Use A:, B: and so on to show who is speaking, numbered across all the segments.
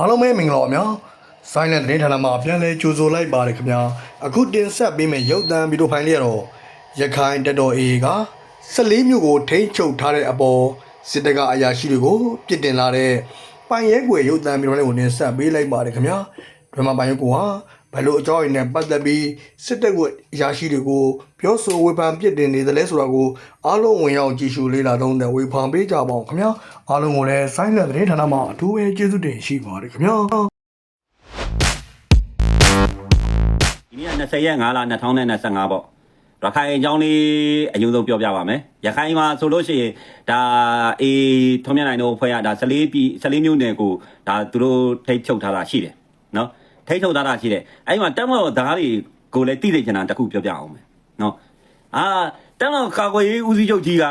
A: အားလုံးပဲမင်္ဂလာပါဗျာဆိုင်းတဲ့သတင်းဌာနမှာပြန်လဲကြိုဆိုလိုက်ပါတယ်ခင်ဗျာအခုတင်ဆက်ပေးမယ့်ရုပ်သံဗီဒီယိုဖိုင်လေးကတော့ရခိုင်တက်တော် AA က14မြို့ကိုထိန်းချုပ်ထားတဲ့အပေါ်စစ်တပ်ကအရာရှိတွေကိုပြစ်တင်လာတဲ့ပိုင်ရဲကွယ်ရုပ်သံဗီဒီယိုလေးကိုတင်ဆက်ပေးလိုက်ပါတယ်ခင်ဗျာဒရမပိုင်ရဲကွယ်ဟာ ဘယ်လိုအကြောင်းရင်းနဲ့ပတ်သက်ပြီးစစ်တပ်ကအရာရှိတွေကိုပြောဆိုဝေဖန်ပြစ်တင်နေသလဲဆိုတာကိုအားလုံးဝင်ရောက်ကြည့်ရှုလေ့လာသုံးသပ်ဝေဖန်ပေးကြပါအောင်ခင်ဗျာအားလုံးကိုလည်းဆိုင်းတဲ့သတင်းဌာနမှာအထူးပဲကျေးဇူးတင်ရှိပါတယ်ခင်ဗျာ
B: ဒီနေ့က20ရက်5လ2025ပေါ့ရခိုင်အကြောင်းလေးအရင်ဆုံးပြောပြပါမယ်ရခိုင်မှာဆိုလို့ရှိရင်ဒါအေးထုံးမြနိုင်တို့ဖွဲ့ရဒါ14ပြည်14မြို့နယ်ကိုဒါသူတို့ထိတ်ချုပ်ထားတာရှိတယ်နော် ထိတ်ချုပ်ထားတာရှိတယ်အဲ့ဒီမှာတက်မတော်ဓာတ်တွေကိုလည်းတိတိကျကျတခုပြောပြအောင်မယ်နော်အာတက်မတော်ကာကွယ်ရေးဦးစီးချုပ်ကြီးက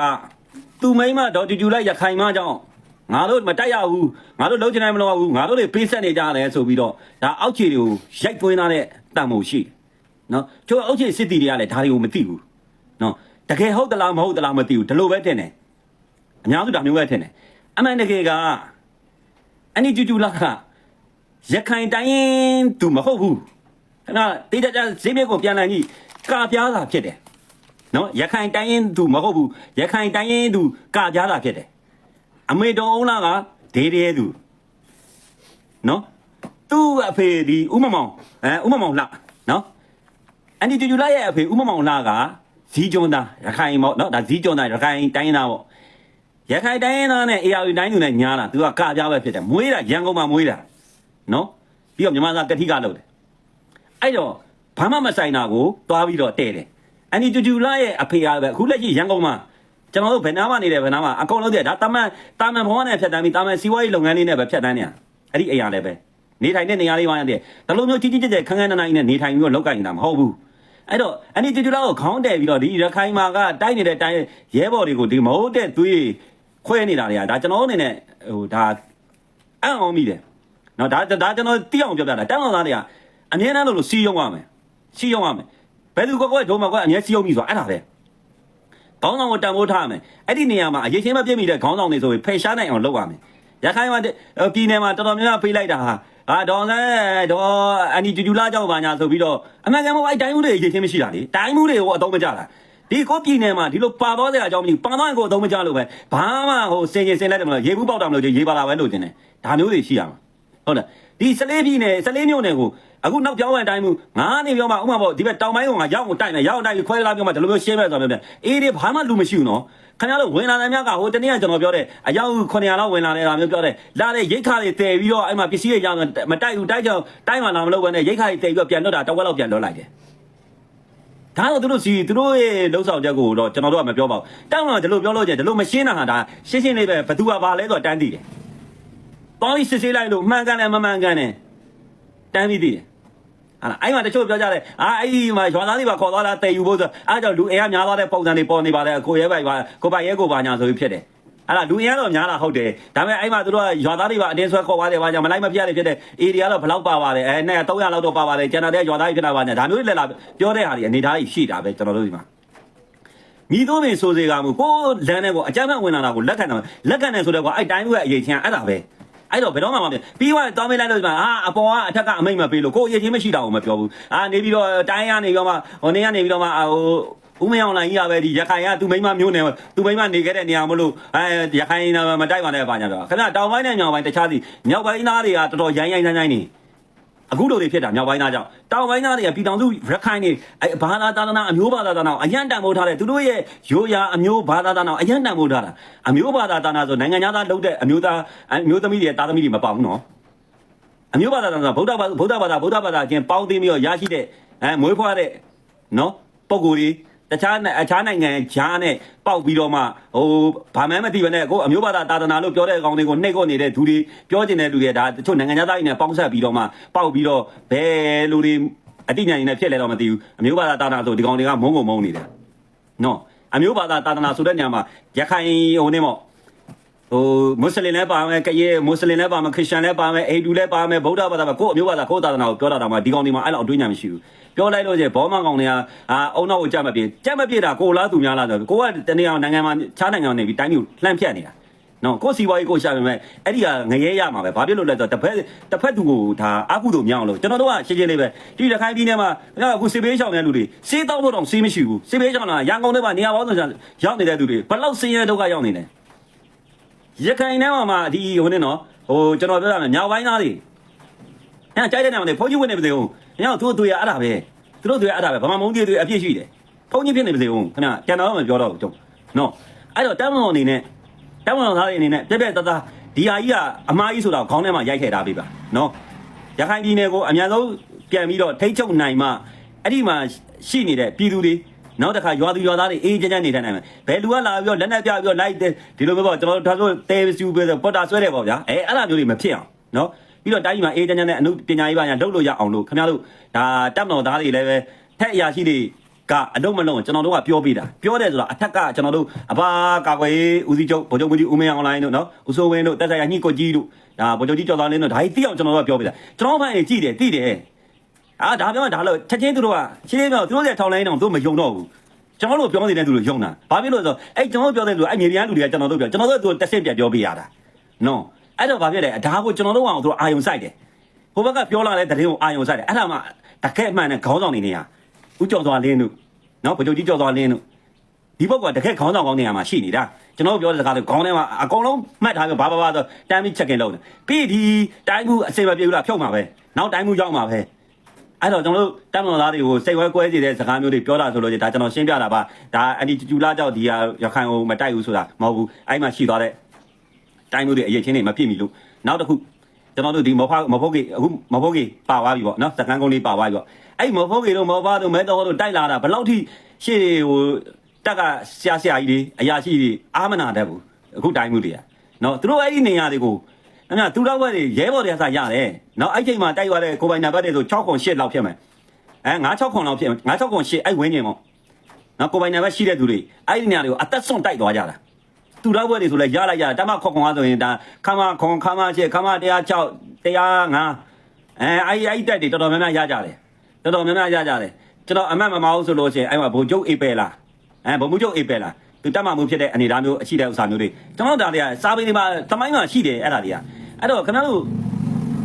B: သူမိမ့်မဒေါ်တူတူလိုက်ရခိုင်မကြောင့်ငါတို့မတက်ရဘူးငါတို့လုံးချင်နိုင်မလို့ဘူးငါတို့တွေပေးဆက်နေကြတယ်ဆိုပြီးတော့ဒါအောက်ခြေတွေကိုရိုက်သွင်းထားတဲ့တန်မို့ရှိတယ်နော်ကျိုးအုတ်ချစ်စစ်တီတွေကလည်းဒါတွေကိုမသိဘူးနော်တကယ်ဟုတ်သလားမဟုတ်သလားမသိဘူးဒီလိုပဲထင်တယ်အများစုဒါမျိုးပဲထင်တယ်အမှန်တကယ်ကအန်ဒီကျူကျူလာက ရခိုင်တိုင်းရင်သူမဟုတ်ဘူးခဏတေးကြကြဈေးမြက်ကိုပြန်လာကြည့်ကာပြားတာဖြစ်တယ်နော်ရခိုင်တိုင်းရင်သူမဟုတ်ဘူးရခိုင်တိုင်းရင်သူကာပြားတာဖြစ်တယ်အမေတော်အောင်လာကဒေးတဲ့သူနော်သူ့အဖေဒီဥမမောင်အဲဥမမောင်လှနော်အန်ဒီကျူကျူလာရဲ့အဖေဥမမောင်လာကဇီးကျွန်းသားရခိုင်ပေါ့နော်ဒါဇီးကျွန်းသားရခိုင်တိုင်းသားပေါ့ရခိုင်တိုင်းသားနဲ့ AR တိုင်းသူနဲ့ညားတာသူကကပြားပဲဖြစ်တယ်မွေးတာရန်ကုန်မှာမွေးတာ နော်ပြီးတော့မြန်မာသားကတိကလုပ်တယ်အဲ့တော့ဘာမှမဆိုင်တာကိုသွားပြီးတော့တဲ့တယ်အန်ဒီကျူကျူလာရဲ့အဖေကပဲအခုလက်ရှိရန်ကုန်မှာကျွန်တော်တို့ဘယ်နာမှနေတယ်ဘယ်နာမှအကုန်လုံးတည်းဒါတာမန်တာမန်ဘဝနဲ့ဖြတ်တန်းပြီးတာမန်စီးပွားရေးလုပ်ငန်းလေးနဲ့ပဲဖြတ်တန်းနေတာအဲ့ဒီအရာလည်းပဲနေထိုင်တဲ့နေရာလေးပါရတယ်ဒါလိုမျိုးကြီးကြီးကျယ်ကျယ်ခန်းခန်းနာနာကြီးနဲ့နေထိုင်ပြီးတော့လောက်ကင်နေတာမဟုတ်ဘူးအဲ့တော့အန်ဒီတူတူလာကိုခေါင်းတယ်ပြီးတော့ဒီရခိုင်မာကတိုက်နေတဲ့တိုင်းရဲဘော်တွေကိုဒီမဟုတ်တဲ့သွေးခွဲနေတာတွေကဒါကျွန်တော်အနေနဲ့ဟိုဒါအံ့အောင်မိတယ် နော်ဒါဒါကျွန်တော်တိအောင်ပြောပြတာတန်းတော်သားတွေကအမြဲတမ်းလို့လို့စီးရုံရမယ်စီးရုံရမယ်ဘယ်သူကကွက်ဒုံမှာကွက်အမြဲစီးရုံပြီဆိုတာအဲ့ဒါပဲခေါင်းဆောင်ကိုတန်ဖိုးထားမယ်အဲ့ဒီနေရာမှာအရေးချင်းမပြည့်မိတဲ့ခေါင်းဆောင်တွေဆိုရင်ဖယ်ရှားနိုင်အောင်လုပ်ရမယ်ရခိုင်မှာပြည်နယ်မှာတော်တော်များများဖေးလိုက်တာဟာဟာဒေါ်နဲ့ဒေါ်အန်ဒီကျူကျူလာကြောက်ပါညာဆိုပြီးတော့အမှန်ကန်မို့အဲ့တိုင်းမှုတွေအရေးချင်းမရှိတာလေတိုင်းမှုတွေကိုအသုံးမကျတာဒီကိုပြည်နယ်မှာဒီလိုပါသွားတဲ့အကြောင်းမရှိပါသွားရင်ကိုအသုံးမကျလို့ပဲဘာမှဟိုစင်ကျင်စင်လက်တယ်မလို့ရေဘူးပေါက်တာမလို့ရေပါလာပဲလို့တင်တယ်ဒါမျိုးတွေရှိရမှာ ဟုတ်လားဒီစလေးပြည်နယ်စလေးမြို့နယ်ကိုအခုနောက်ပြောင်းဝင်တိုင်းမှုငါနေပြောမှဥမာပေါ့ဒီဘက်တောင်ပိုင်းကငါရောက်ကိုတိုက်မယ်ရောက်တိုက်ပြီးခွဲလာပြောမှဒီလိုမျိုးရှင်းမဲ့ဆိုတော့ပြောတယ်အေးဒီဘာမှလူမရှိဘူးနော်ခင်ဗျားတို့ဝင်လာတဲ့များကဟိုတနေ့ကကျွန်တော်ပြောတဲ့အယောက်900လောက်ဝင်လာနေတာမျိုးပြောတယ်လာတဲ့ရိတ်ခါတွေတည်ပြီးတော့အဲ့မှာပစ္စည်းတွေကြောင်းမတိုက်ဘူးတိုက်ကြောင်တိုက်မှလာမလို့ပဲနဲ့ရိတ်ခါတွေတည်ပြီးတော့ပြန်လွတ်တာတဝက်လောက်ပြန်လွတ်လိုက်တယ်ဒါတော့သူတို့စီသူတို့ရဲ့လှုပ်ဆောင်ချက်ကိုတော့ကျွန်တော်တို့ကမပြောပါဘူးတောင်းတော့ဒီလိုပြောလို့ကျဒီလိုမရှင်းတာဟာဒါရှင်းရှင်းလေးပဲဘသူကဘာလဲဆိုတော့တန်းတည်တယ် ပေါင်းပြီးစစ်ဆေးလိုက်လို့မှန်ကန်တယ်မမှန်ကန်တယ်တန်းပြီးတည်တယ်ဟာအဲ့မှာတချို့ပြောကြတယ်အာအဲ့ဒီမှာရွာသားတွေပါခေါ်သွားတာတည်ယူဖို့ဆိုအားကြောင့်လူအင်အားများသွားတဲ့ပုံစံတွေပေါ်နေပါတယ်ကိုရဲပိုက်ပါကိုပိုက်ရဲကိုပါညာဆိုပြီးဖြစ်တယ်အဲ့ဒါလူအင်အားတော့များတာဟုတ်တယ်ဒါပေမဲ့အဲ့မှာသူတို့ကရွာသားတွေပါအတင်းဆွဲခေါ်သွားတယ်ပါညာမလိုက်မပြတ်တယ်ဖြစ်တဲ့အေရီကတော့ဘလောက်ပါပါတယ်အဲနဲ့300လောက်တော့ပါပါတယ်ကျန်တဲ့ရွာသားတွေဖြစ်တာပါညာဒါမျိုးတွေလည်းလာပြောတဲ့ဟာတွေအနေသားကြီးရှိတာပဲကျွန်တော်တို့ဒီမှာမိတို့ပင်ဆိုစေကမှုကိုလမ်းနဲ့ကိုအကြမ်းဖက်ဝင်လာတာကိုလက်ခံတယ်လက်ခံတယ်ဆိုတော့ကွာအဲ့တိုင်းရဲ့အရေးချင်းအဲ့ဒါပဲ အဲ့တော့ဘယ်တော့မှမပြောပြီးသွားတောင်းမေးလိုက်လို့ဒီမှာအာအပေါ်ကအထက်ကအမိတ်မပေးလို့ကိုအရေးချင်းမရှိတာကိုမပြောဘူးအာနေပြီးတော့တိုင်းရနေပြီးတော့မှဟိုနေရနေပြီးတော့မှဟိုဦးမယောင်လိုင်းကြီးကပဲဒီရခိုင်ကသူမိမမျိုးနေသူမိမနေခဲ့တဲ့နေရာမလို့အဲရခိုင်မတိုက်ပါနဲ့ပါညာပြောခင်ဗျတောင်ပိုင်းနဲ့ညောင်ပိုင်းတခြားစီမြောက်ပိုင်းသားတွေကတော်တော်ရိုင်းရိုင်းဆိုင်ဆိုင်နေ အခုလိုတွေဖြစ်တာမြောက်ပိုင်းသားကြောင့်တောင်ပိုင်းသားတွေကပြည်တော်စုရခိုင်နေအဲဘာသာသာသနာအမျိုးဘာသာသာသနာအရန်တန်ဖိုးထားတယ်သူတို့ရဲ့ရိုးရာအမျိုးဘာသာသာသနာအရန်တန်ဖိုးထားတာအမျိုးဘာသာသာသနာဆိုနိုင်ငံသားလုပ်တဲ့အမျိုးသားအမျိုးသမီးတွေတာသမီးတွေမပေါဘူးနော်အမျိုးဘာသာတော်ကဗုဒ္ဓဘာသာဗုဒ္ဓဘာသာဗုဒ္ဓဘာသာချင်းပေါင်းသိမ်းပြီးတော့ရရှိတဲ့အဲမွေးဖွားတဲ့နော်ပုံကိုယ်ကြီး တခြားအခြားနိုင်ငံဂျားနဲ့ပေါက်ပြီးတော့မှဟိုဘာမှမသိဘဲနဲ့ကိုအမျိုးဘာသာတာသနာလို့ပြောတဲ့အကောင်တွေကိုနှိပ်ကိုနေတဲ့သူတွေပြောကျင်တဲ့လူတွေဒါတချို့နိုင်ငံသားတွေနဲ့ပေါင်းဆက်ပြီးတော့မှပေါက်ပြီးတော့ဘယ်လူတွေအတိညာဉ်နဲ့ဖြစ်လဲတော့မသိဘူးအမျိုးဘာသာတာသနာဆိုဒီကောင်တွေကမုန်းကုန်မုန်းနေတယ်နော်အမျိုးဘာသာတာသနာဆိုတဲ့ညမှာရခိုင်ဟိုနေမော့ ဟိုမွတ်စလင်လည်းပါမယ်ကရဲမွတ်စလင်လည်းပါမယ်ခရစ်ယာန်လည်းပါမယ်အိန္ဒူလည်းပါမယ်ဗုဒ္ဓဘာသာပါကိုယ့်အမျိုးဘာသာကိုယ့်သာသနာကိုပြောတာတော့မှဒီကောင်ဒီမှာအဲ့လောက်အတွေးညာမရှိဘူးပြောလိုက်လို့ကျဘောမကောင်တွေကအာအုံနောက်ကိုကြက်မပြေကြက်မပြေတာကိုလားသူများလားဆိုကိုကတနေအောင်နိုင်ငံမှာခြားနိုင်ငံနေပြီးတိုင်းမျိုးလှန့်ဖြတ်နေတာနော်ကိုယ်စီပွားရေးကိုရှာပေမဲ့အဲ့ဒီကငရဲရမှာပဲဘာဖြစ်လို့လဲဆိုတော့တစ်ဖက်တစ်ဖက်သူကိုဒါအကုသို့မြောင်းလို့ကျွန်တော်တို့ကရှင်းရှင်းလေးပဲဒီရခိုင်ပြည်နယ်မှာအခုစေဘေးရှောင်တဲ့လူတွေစေးတောက်ဖို့တောင်စေးမရှိဘူးစေဘေးရှောင်တာရန်ကုန်ထဲမှာနေရာပေါင်းစုံရောက်နေတဲ့သူတွေဘယ်လောက်ဆင်းရဲဒုက္ခရောက်နေလဲ ရခိုင်ထဲမှာမှဒီဟိုနေနော်ဟိုကျွန်တော်ပြောရမယ်မြောက်ပိုင်းသားတွေအဲ့ကြိုက်တဲ့နေရာမှာနေဖုန်းကြီးဝင်နေပါစေဦးညောင်သူတို့တွေအဲ့ဒါပဲသူတို့တွေအဲ့ဒါပဲဗမာမုန်းကြီးတွေအပြည့်ရှိတယ်ဖုန်းကြီးဖြစ်နေပါစေဦးခင်ဗျပြန်တော့မပြောတော့ဘူးကျုံနော်အဲ့တော့တမ်းမတော်အနေနဲ့တောင်းပန်သားတွေအနေနဲ့ပြက်ပြက်တသားဒီဟာကြီးကအမားကြီးဆိုတော့ခေါင်းထဲမှာရိုက်ထည့်ထားပေးပါနော်ရခိုင်ပြည်နယ်ကိုအများဆုံးပြန်ပြီးတော့ထိတ်ချုပ်နိုင်မှအဲ့ဒီမှာရှိနေတဲ့ပြည်သူတွေ နောက်တစ်ခါရွာသူရွာသားတွေအေးကြမ်းကြမ်းနေထိုင်နိုင်မယ်ဘယ်လူကလာပြီးတော့လက်နက်ပြပြီးတော့လိုက်တဲ့ဒီလိုပဲပေါ့ကျွန်တော်တို့ဒါဆိုတဲစူပဲပေါ်တာဆွဲတယ်ပေါ့ဗျာအဲအဲ့လိုမျိုးတွေမဖြစ်အောင်နော်ပြီးတော့တိုင်းပြည်မှာအေးကြမ်းကြမ်းနဲ့အမှုပညာရေးပိုင်းကလုပ်လို့ရအောင်လို့ခင်ဗျားတို့ဒါတပ်မတော်သားတွေလည်းပဲထက်အရာရှိတွေကအလုံးမလုံးကျွန်တော်တို့ကပြောပြတာပြောတယ်ဆိုတာအထက်ကကျွန်တော်တို့အဘာကာကွယ်ဦးစီးချုပ်ဗိုလ်ချုပ်ကြီးဦးမင်းအောင်လိုင်းတို့နော်ဦးစိုးဝင်းတို့တက်ဆိုင်ရညှိကိုကြီးတို့ဒါဗိုလ်ချုပ်ကြီးကျော်သားလင်းတို့ဒါကြီးသိအောင်ကျွန်တော်တို့ကပြောပြတာကျွန်တော်ဖိုင်နေကြည့်တယ်သိတယ် အာဒါပြောမှဒါလို့ချက်ချင်းသူတို့ကရှင်းရှင်းပြောသူတို့ရဲ့ထောင်လိုင်းတော့သူတို့မယုံတော့ဘူးကျွန်တော်တို့ပြောနေတဲ့သူတို့ယုံတာဘာဖြစ်လို့လဲဆိုတော့အဲ့ကျွန်တော်တို့ပြောတဲ့သူအဲ့မြေပြန်လူတွေကကျွန်တော်တို့ပြောကျွန်တော်တို့သူတက်ဆင့်ပြပြောပြရတာနော်အဲ့တော့ဘာဖြစ်လဲဒါကိုကျွန်တော်တို့ကသူတို့အာယုံဆိုင်တယ်ဟိုဘက်ကပြောလာတဲ့တရင်ကိုအာယုံဆိုင်တယ်အဲ့ဒါမှတကယ်အမှန်နဲ့ခေါင်းဆောင်နေနေရဦးကျော်သွားလင်းတို့နော်ဗိုလ်ချုပ်ကြီးကြောက်သွားလင်းတို့ဒီဘက်ကတကယ်ခေါင်းဆောင်ကောင်းနေရမှာရှိနေတာကျွန်တော်ပြောတဲ့စကားတွေခေါင်းထဲမှာအကုန်လုံးမှတ်ထားပြီးဘာဘာဘာဆိုတမ်းပြီးချက်ကင်လုပ်တယ်ပြီးဒီတိုင်းမှုအစင်မပြေဘူးလားဖြုတ်မှာပဲနောက်တိုင်းမှုရောက်မှာပဲ အဲ့တော့ကျွန်တော်တို့တမ်းတော်သားတွေကိုစိတ်ဝဲကွဲစေတဲ့စကားမျိုးတွေပြောတာဆိုလို့ဒါကျွန်တော်ရှင်းပြတာပါဒါအန်ဒီကျူလာကြောက်ဒီဟာရခိုင်ကိုမတိုက်ဘူးဆိုတာမဟုတ်ဘူးအဲ့မှာရှိသွားတဲ့တိုင်းမှုတွေအရေးချင်းတွေမဖြစ်မီလို့နောက်တစ်ခုကျွန်တော်တို့ဒီမဖောက်မဖို့ကေအခုမဖို့ကေပါသွားပြီပေါ့နော်စကန်းကုန်းလေးပါသွားပြီပေါ့အဲ့မဖို့ကေတို့မဖားတို့မဲတော်တို့တိုက်လာတာဘယ်လောက်ထိရှေ့ဟိုတက်ကဆရာဆရာကြီးတွေအရာရှိတွေအာမနာတတ်ဘူးအခုတိုင်းမှုတွေကနော်သူတို့အဲ့ဒီနေရာတွေကို အဲ့ဒါသူတော်ဘက်တွေရဲဘော်တွေအစားရတယ်နော်အဲ့ချိန်မှာတိုက်သွားတဲ့ကိုပိုင်နာဘက်တွေဆို6ခွန်8လောက်ဖြစ်မယ်အဲ9 6ခွန်လောက်ဖြစ်9 6ခွန်8အဲ့ဝင်းကျင်ပေါ့နော်ကိုပိုင်နာဘက်ရှိတဲ့သူတွေအဲ့ဒီနေရာတွေကိုအသက်ဆုံးတိုက်သွားကြတာသူတော်ဘက်တွေဆိုလဲရလိုက်ရတမခေါခွန်အားဆိုရင်ဒါခမခွန်ခမ8ခမ106 105အဲအဲ့အဲ့တက်တွေတော်တော်များများရကြတယ်တော်တော်များများရကြတယ်ကျွန်တော်အမတ်မမအောင်ဆိုလို့ရှိရင်အဲ့မှာဘုံကျုပ်အေးပဲလားအဲဘုံမှုကျုပ်အေးပဲလားသူတက်မှမှုဖြစ်တဲ့အနေအထားမျိုးအရှိတဲ့ဥစ္စာမျိုးတွေကျွန်တော်တို့ဒါတွေကစာပေတွေမှာသမိုင်းမှာရှိတယ်အဲ့ဒါတွေက အဲ့တော့ခင်ဗျားတို့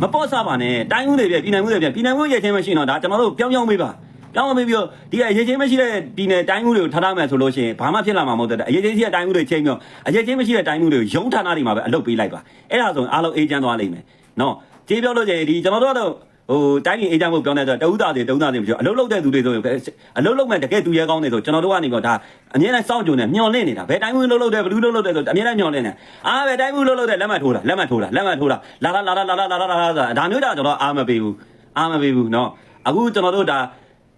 B: မပေါ့စားပါနဲ့တိုင်းဦးတွေပြပြည်နိုင်မှုတွေပြပြည်နိုင်မှုရဲ့ချင်းမရှိတော့ဒါကျွန်တော်တို့ပြောင်းပြောင်းပေးပါပြောင်းပေးပြီးတော့ဒီအရေးချင်းမရှိတဲ့ပြည်နယ်တိုင်းဦးတွေကိုထားထားမယ်ဆိုလို့ရှိရင်ဘာမှဖြစ်လာမှာမဟုတ်တဲ့အရေးချင်းရှိတဲ့တိုင်းဦးတွေချင်းပြောအရေးချင်းမရှိတဲ့တိုင်းဦးတွေကိုရုံးဌာနတွေမှာပဲအလုပ်ပေးလိုက်ပါအဲ့ဒါဆိုရင်အားလုံးအေးချမ်းသွားလိမ့်မယ်နော်ကြေးပြောလို့ရှိရင်ဒီကျွန်တော်တို့ကတော့ ဟိုတိုင်းပြည်အေးချမ်းဖို့ပြောနေတော့တဦးသားတွေတဦးသားတွေပြောအလုံးလုံးတဲ့သူတွေဆိုရင်အလုံးလုံးမဲ့တကယ်သူရဲကောင်းနေဆိုကျွန်တော်တို့ကနေပြောဒါအမြဲတမ်းစောင့်ကြုံနေမျောလင့်နေတာဘယ်တိုင်းမှုလုံးလုံးတဲ့ဘလူးလုံးလုံးတဲ့ဆိုအမြဲတမ်းမျောလင့်နေအာဘယ်တိုင်းမှုလုံးလုံးတဲ့လက်မှတ်ထိုးတာလက်မှတ်ထိုးတာလက်မှတ်ထိုးတာလာလာလာလာလာလာလာလာဆိုတာဒါမျိုးကြကျွန်တော်အားမပေးဘူးအားမပေးဘူးเนาะအခုကျွန်တော်တို့ဒါ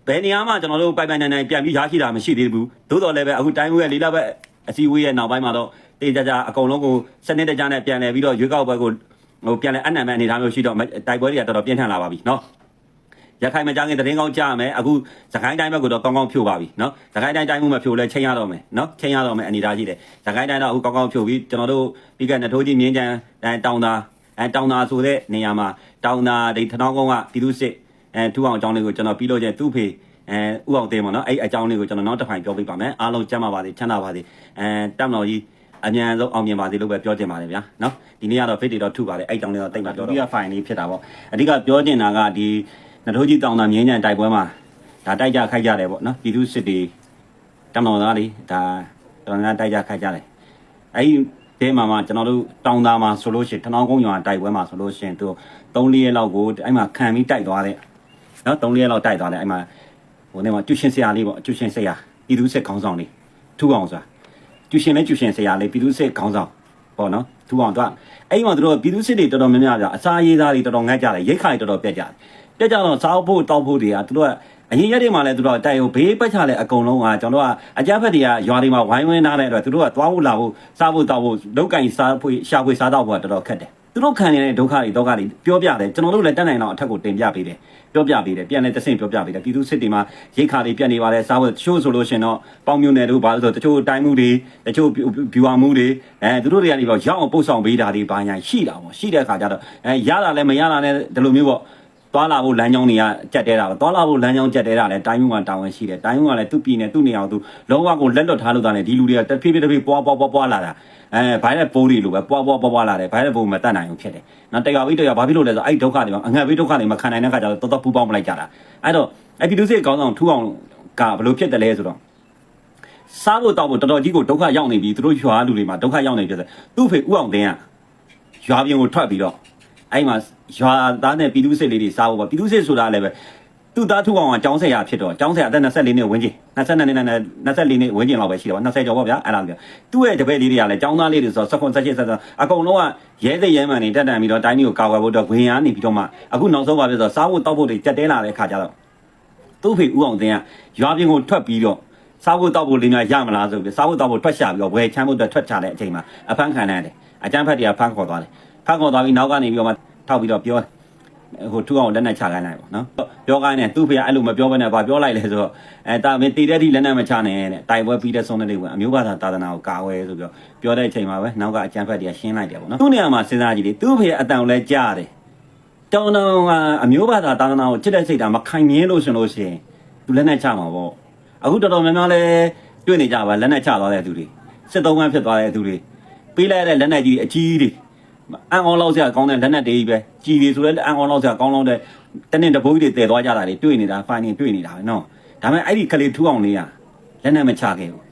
B: ဘယ်နေရာမှာကျွန်တော်တို့ပိုင်ပိုင်နိုင်နိုင်ပြန်ပြီးရရှိတာမရှိသေးဘူးသို့တော်လည်းပဲအခုတိုင်းမှုရဲ့လေးလဘက်အစည်းအဝေးရဲ့နောက်ပိုင်းမှာတော့တေးကြကြအကုန်လုံးကိုစနစ်တကျနဲ့ပြန်လဲပြီးတော့ရွေးကောက်ပွဲကို ဟိုပြန်လဲအနံ့မဲ့အနေအထားမျိုးရှိတော့တိုက်ပွဲတွေကတော်တော်ပြင်းထန်လာပါပြီเนาะ ရခိုင်မကြခင်သတင်းကောင်းကြားရမယ်အခုစကိုင်းတိုင်းဘက်ကတော့ကောင်းကောင်းဖြိုပါပြီเนาะစကိုင်းတိုင်းတိုင်းမှုမဖြိုလဲချိန်ရတော့မယ်เนาะချိန်ရတော့မယ်အနေအထားရှိတယ်စကိုင်းတိုင်းတော့အခုကောင်းကောင်းဖြိုပြီးကျွန်တော်တို့ပြီးကနထိုးကြီးမြင်းချမ်းတိုင်းတောင်သာအဲတောင်သာဆိုတဲ့နေရာမှာတောင်သာဒီထနောင်းကုန်းကပြည်သူစစ်အဲထူအောင်အကြောင်းလေးကိုကျွန်တော်ပြီးလို့ကျသူ့ဖေအဲဥအောင်တင်ပါเนาะအဲ့အကြောင်းလေးကိုကျွန်တော်နောက်တစ်ခိုင်ပြောပြပါမယ်အားလုံးကြမ်းပါပါစေချမ်းသာပါစေအဲတက်မတော်ကြီး အမြန်ဆုံးအောင်မြင်ပါစေလို့ပဲပြောချင်ပါတယ်ဗျာနော်ဒီနေ့ကတော့ fit တွေတော့ထုပါတယ်အဲ့တောင်းလေးတော့တိတ်ပါပြောတော့ဒီက fine လေးဖြစ်တာပေါ့အဓိကပြောချင်တာကဒီနထိုးကြီးတောင်သာမြင်းညံတိုက်ပွဲမှာဒါတိုက်ကြခိုက်ကြတယ်ပေါ့နော်ပြည်သူစစ်တွေတမတော်သားတွေဒါတော်တော်တိုက်ကြခိုက်ကြတယ်အဲ့ဒီတဲမှာမှကျွန်တော်တို့တောင်သာမှာဆိုလို့ရှိရင်ထနောင်းကုန်းရွာတိုက်ပွဲမှာဆိုလို့ရှိရင်သူ3-4ရက်လောက်ကိုအဲ့မှာခံပြီးတိုက်သွားတဲ့နော်3-4ရက်လောက်တိုက်သွားတယ်အဲ့မှာဟိုနေမှာကျူရှင်ဆရာလေးပေါ့ကျူရှင်ဆရာပြည်သူစစ်ခေါင်းဆောင်လေးထူအောင်ဆိုတာ ကျူရှင်လဲကျူရှင်ဆရာလေးပြည်သူစစ်ခေါင်းဆောင်ပေါ့နော်ထူအောင်တော့အဲ့ဒီမှာသူတို့ပြည်သူစစ်တွေတော်တော်များများကြာအစာရေးသားတွေတော်တော်ငတ်ကြတယ်ရိတ်ခါတွေတော်တော်ပြတ်ကြတယ်တက်ကြတော့စားဖို့တောက်ဖို့တွေကသူတို့ကအရင်ရက်တွေမှာလည်းသူတို့တိုက်ဟိုဘေးပတ်ချလဲအကုန်လုံးကကျွန်တော်တို့ကအကြမ်းဖက်တွေကရွာတွေမှာဝိုင်းဝန်းထားတဲ့အတွက်သူတို့ကသွားဖို့လာဖို့စားဖို့တောက်ဖို့လောက်ကင်စားဖို့ရှာဖွေစားတော့ဖို့ကတော်တော်ခက်တယ် သူတို့ခံနေတဲ့ဒုက္ခတွေဒုက္ခတွေပြောပြတယ်ကျွန်တော်တို့လည်းတက်နိုင်တော့အထက်ကိုတင်ပြပေးတယ်ပြောပြပေးတယ်ပြန်လဲတဆင့်ပြောပြပေးတယ်ပြည်သူစစ်တွေမှာရိတ်ခါတွေပြတ်နေပါတယ်စားဖို့တချို့ဆိုလို့ရှင်တော့ပေါင်မြုံနယ်တို့ဘာလို့ဆိုတချို့တိုင်းမှုတွေတချို့ဘီဝါမှုတွေအဲသူတို့တွေကနေပေါ့ရောက်အောင်ပို့ဆောင်ပေးတာတွေဘာညာရှိတာပေါ့ရှိတဲ့အခါကျတော့အဲရတာလည်းမရတာလည်းဒီလိုမျိုးပေါ့ သွားလာဖို့လမ်းကြောင်းတွေကကြက်တဲတာပဲသွားလာဖို့လမ်းကြောင်းကြက်တဲတာလည်းတိုင်းမှုကတာဝန်ရှိတယ်တိုင်းမှုကလည်းသူ့ပြည်နယ်သူ့နေအောင်သူလုံးဝကိုလက်လွတ်ထားလို့တာနဲ့ဒီလူတွေကတဖြည်းဖြည်းတဖြည်းပွားပွားပွားပွားလာတာအဲဘိုင်းတဲ့ပိုးတွေလိုပဲပွားပွားပွားပွားလာတယ်ဘိုင်းတဲ့ပိုးမတတ်နိုင်ဘူးဖြစ်တယ်နော်တရွာပြီးတရွာဘာဖြစ်လို့လဲဆိုအဲ့ဒုက္ခတွေမှာအငတ်ပြီးဒုက္ခတွေမခံနိုင်တဲ့ခါကျတော့တော်တော်ပူပေါင်းမလိုက်ကြတာအဲ့တော့အဲ့ဒီလူစစ်ကောင်းဆောင်ထူအောင်ကဘယ်လိုဖြစ်တယ်လဲဆိုတော့စားဖို့တောက်ဖို့တော်တော်ကြီးကိုဒုက္ခရောက်နေပြီသူတို့ရွာလူတွေမှာဒုက္ခရောက်နေပြီဆိုတော့သူ့ဖေဥအောင်တင်းကရွာပြင်ကိုထွက်ပြီးတော့ အဲ့မှာရွာသားနဲ့ပြည်သူစစ်လေးတွေစားဖို့ပေါ့ပြည်သူစစ်ဆိုတာလည်းပဲသူ့သားထုအောင်ကကျောင်းဆရာဖြစ်တော့ကျောင်းဆရာအသက်24နှစ်ဝန်းကျင်22နှစ်နဲ့24နှစ်ဝန်းကျင်လောက်ပဲရှိတယ်ပေါ့20ကျော်ပေါ့ဗျာအဲ့လိုမျိုးသူ့ရဲ့တပည့်လေးတွေကလည်းကျောင်းသားလေးတွေဆိုတော့16 17 17အကုန်လုံးကရဲသိရဲမှန်နေတက်တန်ပြီးတော့တိုင်းမျိုးကာကွယ်ဖို့တော့ဝင်ရနေပြီးတော့မှအခုနောက်ဆုံးပါပြဆိုတော့စားဖို့တောက်ဖို့တွေကြက်တဲလာတဲ့ခါကျတော့သူ့ဖေဦးအောင်တင်ကရွာပြင်ကိုထွက်ပြီးတော့စားဖို့တောက်ဖို့လေးများရမလားဆိုပြီးစားဖို့တောက်ဖို့ထွက်ရှာပြီးတော့ဝယ်ချမ်းဖို့အတွက်ထွက်ချတဲ့အချိန်မှာအဖမ်းခံရတယ်အကျန်းဖက်တွေကဖမ်းခေါ်သွားတယ် ဖမ်းခေါ်သွားပြီးနောက်ကနေပြီးတော့မှထောက်ပြီးတော့ပြောဟိုထူအောင်လက်နဲ့ချခိုင်းလိုက်ပေါ့နော်ပြောခိုင်းတယ်သူ့ဖေကအဲ့လိုမပြောဘဲနဲ့ဗာပြောလိုက်လဲဆိုတော့အဲတာမင်းတည်တဲ့ထိလက်နဲ့မချနဲ့တဲ့တိုင်ပွဲပြီးတဲ့ဆုံးတဲ့လေးကအမျိုးဘာသာသာသနာကိုကာဝဲဆိုပြီးတော့ပြောတဲ့အချိန်မှာပဲနောက်ကအကျန်းဖက်တွေကရှင်းလိုက်တယ်ပေါ့နော်သူ့နေရာမှာစဉ်းစားကြည့်လေသူ့ဖေအတန်ကိုလဲကြားတယ်တောင်းတောင်းကအမျိုးဘာသာတာသနာကိုချစ်တဲ့စိတ်ဓာတ်မခိုင်မြဲလို့ရှင်လို့ရှိရင်သူလက်နဲ့ချမှာပေါ့အခုတော်တော်များများလဲတွေ့နေကြပါလက်နဲ့ချသွားတဲ့သူတွေစစ်သုံးခန်းဖြစ်သွားတဲ့သူတွေပေးလိုက်တဲ့လက်နဲ့ကြီးအကြီးတွေ အန်အောင်လောက်ဆရာကောင်းတဲ့လက်နဲ့တွေကြီးပဲကြီးတွေဆိုလဲအန်အောင်လောက်ဆရာကောင်းလောက်တဲ့တနေ့တပိုးကြီးတွေတည်သွားကြတာတွေတွေ့နေတာဖိုင်နေတွေ့နေတာပဲနော်ဒါပေမဲ့အဲ့ဒီကလေးထူအောင်လေးကလက်နဲ့မချခဲ့ဘူး